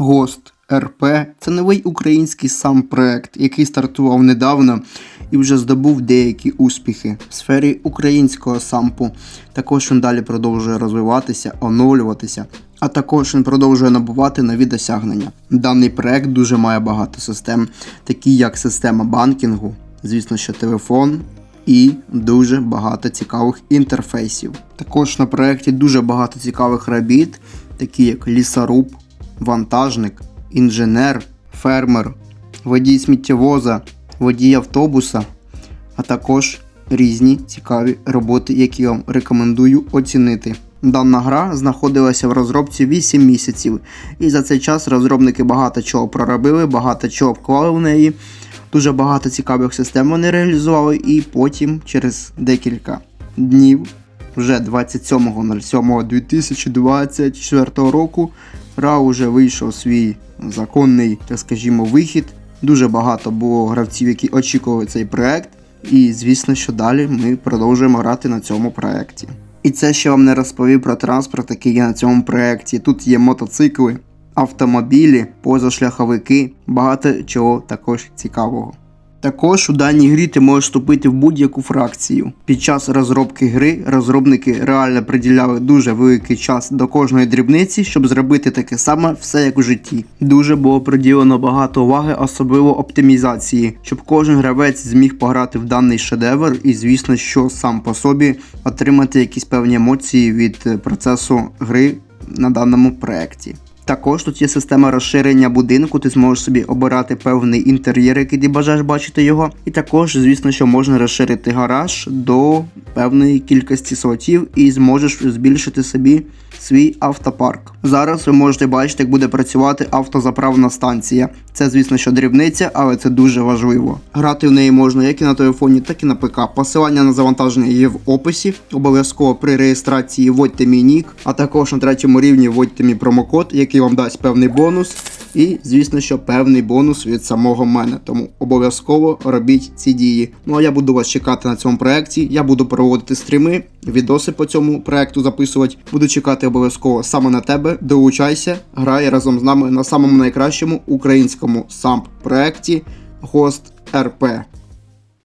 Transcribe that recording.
Гост РП це новий український сам проект, який стартував недавно і вже здобув деякі успіхи в сфері українського сампу. Також він далі продовжує розвиватися, оновлюватися, а також він продовжує набувати нові досягнення. Даний проект дуже має багато систем, такі як система банкінгу, звісно, що телефон. І дуже багато цікавих інтерфейсів. Також на проєкті дуже багато цікавих робіт, такі як лісоруб, вантажник, інженер, фермер, водій сміттєвоза, водій автобуса, а також різні цікаві роботи, які я вам рекомендую оцінити. Дана гра знаходилася в розробці 8 місяців, і за цей час розробники багато чого проробили, багато чого вклали в неї. Дуже багато цікавих систем вони реалізували, і потім, через декілька днів, вже 27.07.2024 року, гра вже вийшов свій законний, так скажімо, вихід. Дуже багато було гравців, які очікували цей проект. І звісно, що далі ми продовжуємо грати на цьому проєкті. І це ще вам не розповів про транспорт, який є на цьому проєкті. Тут є мотоцикли, автомобілі, позашляховики, багато чого також цікавого. Також у даній грі ти можеш вступити в будь-яку фракцію. Під час розробки гри розробники реально приділяли дуже великий час до кожної дрібниці, щоб зробити таке саме все як у житті. Дуже було приділено багато уваги, особливо оптимізації, щоб кожен гравець зміг пограти в даний шедевр, і звісно, що сам по собі отримати якісь певні емоції від е, процесу гри на даному проєкті. Також тут є система розширення будинку, ти зможеш собі обирати певний інтер'єр, який ти бажаєш бачити його. І також, звісно, що можна розширити гараж до певної кількості слотів і зможеш збільшити собі свій автопарк. Зараз ви можете бачити, як буде працювати автозаправна станція. Це, звісно, що дрібниця, але це дуже важливо. Грати в неї можна як і на телефоні, так і на ПК. Посилання на завантаження є в описі. Обов'язково при реєстрації вводьте мій нік, а також на третьому рівні вводьте мій промокод, який вам дасть певний бонус. І, звісно, що певний бонус від самого мене. Тому обов'язково робіть ці дії. Ну а я буду вас чекати на цьому проєкті. Я буду проводити стріми, відоси по цьому проєкту записувати. Буду чекати обов'язково саме на тебе. Долучайся, грай разом з нами на самому найкращому українському самп проєкті Host RP.